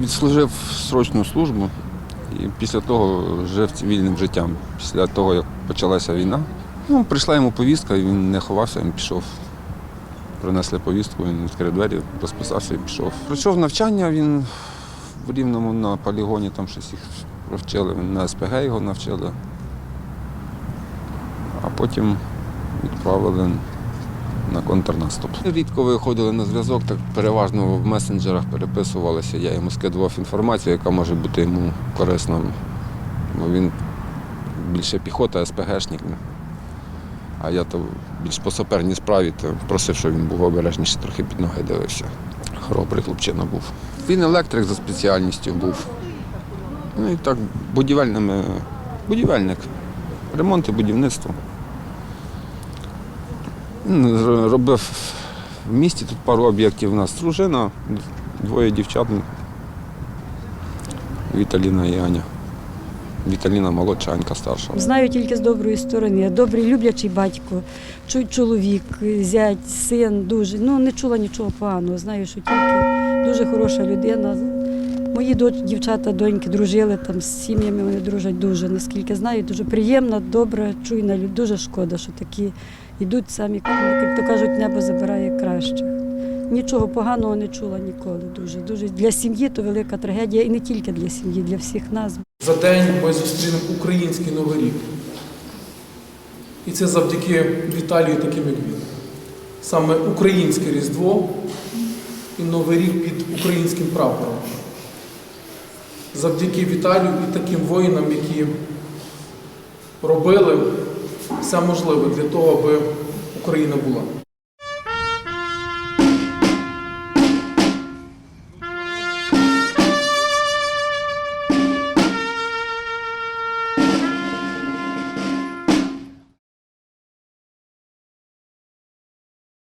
Відслужив срочну службу і після того жив цивільним життям. Після того, як почалася війна, ну, прийшла йому повістка, і він не ховався, він пішов. Принесли повістку, він відкрив двері, розписався і пішов. Пройшов навчання, він в Рівному на полігоні там щось їх провчили, на СПГ його навчили. А потім відправили на контрнаступ. Рідко виходили на зв'язок, так переважно в месенджерах переписувалися. Я йому скидував інформацію, яка може бути йому корисна. Бо він більше піхота, СПГшник. А я то більш по саперній справі, то просив, щоб він був обережніше, трохи під ноги дивився. Хоробрий хлопчина був. Він електрик за спеціальністю був. Ну і так, будівельними, будівельник, ремонт і будівництво. Робив в місті тут пару об'єктів. У нас дружина, двоє дівчат. Віталіна і Аня. Віталіна молодша, Анька старша. Знаю тільки з доброї сторони. Добрий, люблячий батько, чоловік, зять, син дуже. Ну не чула нічого поганого. Знаю, що тільки дуже хороша людина. Мої дівчата, доньки дружили там з сім'ями, вони дружать дуже. Наскільки знаю, дуже приємна, добра, чуйна. Дуже шкода, що такі йдуть самі, як то кажуть, небо забирає кращих. Нічого поганого не чула ніколи. Дуже дуже для сім'ї то велика трагедія, і не тільки для сім'ї, для всіх нас. За день ми зустрінемо український новий рік. І це завдяки Віталію, таким як він. Саме українське Різдво і Новий рік під українським прапором. Завдяки Віталію і таким воїнам, які робили все можливе для того, аби Україна була.